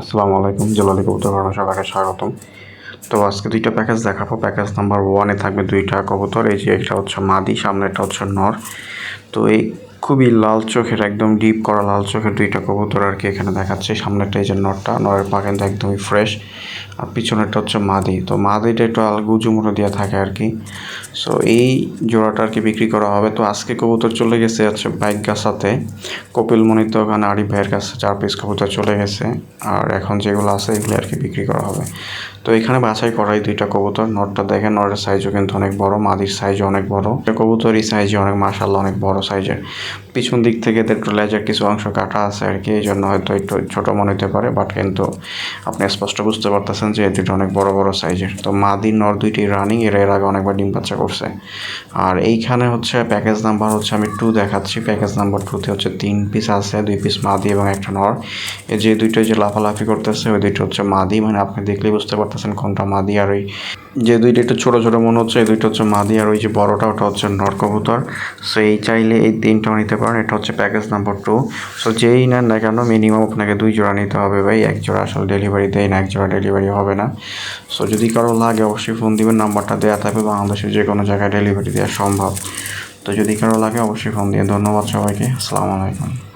আসসালামু আলাইকুম, জেলালি কবুতর ঘটনা সবাইকে স্বাগতম। তো আজকে দুইটা প্যাকেজ দেখাবো। প্যাকেজ নাম্বার ওয়ানে থাকবে দুইটা কবুতর, এই যে একটা হচ্ছে মাদি, সামনে একটা হচ্ছে নর। তো এই খুবই লাল চোখের, একদম ডিপ করা লাল চোখের দুইটা কবুতর আর কি এখানে দেখাচ্ছে। সামনেরটা এই যে নরটা নরের পা কিন্তু একদমই ফ্রেশ আর পিছনেরটা হচ্ছে মাদি। তো মাদিটা একটু আলগুজু মতো দেওয়া থাকে আর কি। সো এই জোড়াটা আর কি বিক্রি করা হবে। তো আজকে কবুতর চলে গেছে হচ্ছে বাইক গাছাতে। কপিল মনিত ওখানে আরিফ ভাইয়ের কাছে চার পিস কবুতর চলে গেছে। আর এখন যেগুলো আছে এগুলো আর কি বিক্রি করা হবে। তো এখানে বাছাই করাই দুইটা কবুতর। নটটা দেখেন, নটের সাইজও কিন্তু অনেক বড়, মাদির সাইজও অনেক বড়। কবুতর এই সাইজে অনেক মাসাল্লাহ অনেক বড় সাইজের পিছন দিক থেকে একটু লেজের কিছু অংশ কাটা আছে আর কি এই জন্য হয়তো একটু ছোট মনে হতে পারে বাট কিন্তু আপনি স্পষ্ট বুঝতে পারতেছেন যে দুটো অনেক বড় বড় সাইজের তো মাদি নর দুইটি রানিং এর এর আগে অনেকবার ডিম বাচ্চা করছে। আর এইখানে হচ্ছে প্যাকেজ নাম্বার হচ্ছে আমি টু দেখাচ্ছি। প্যাকেজ নাম্বার টুতে হচ্ছে তিন পিস আছে, দুই পিস মাদি এবং একটা নর। এই যে দুইটা যে লাফালাফি করতেছে, ওই দুইটা হচ্ছে মাদি মানে আপনি দেখলেই বুঝতে পারতেছেন কোনটা মাদি আর ওই যে দুইটা একটু ছোটো ছোটো মনে হচ্ছে, এই দুইটা হচ্ছে মাদি আর ওই যে বড়টা, ওটা হচ্ছে নর কবুতর। সো এই চাইলে এই তিনটাও নিতে পারেন। এটা হচ্ছে প্যাকেজ নাম্বার টু সো যেই নেন না কেন মিনিমাম আপনাকে দুই জোড়া নিতে হবে ভাই। এক জোড়া আসলে ডেলিভারি দেয় না এক জোড়া ডেলিভারি হবে না। সো যদি কারও লাগে, অবশ্যই ফোন দিবেন, নাম্বারটা দেওয়া থাকবে। বাংলাদেশের যে কোনো জায়গায় ডেলিভারি দেওয়া সম্ভব। তো যদি কারও লাগে, অবশ্যই ফোন দিয়ে ধন্যবাদ সবাইকে। আসসালামু আলাইকুম।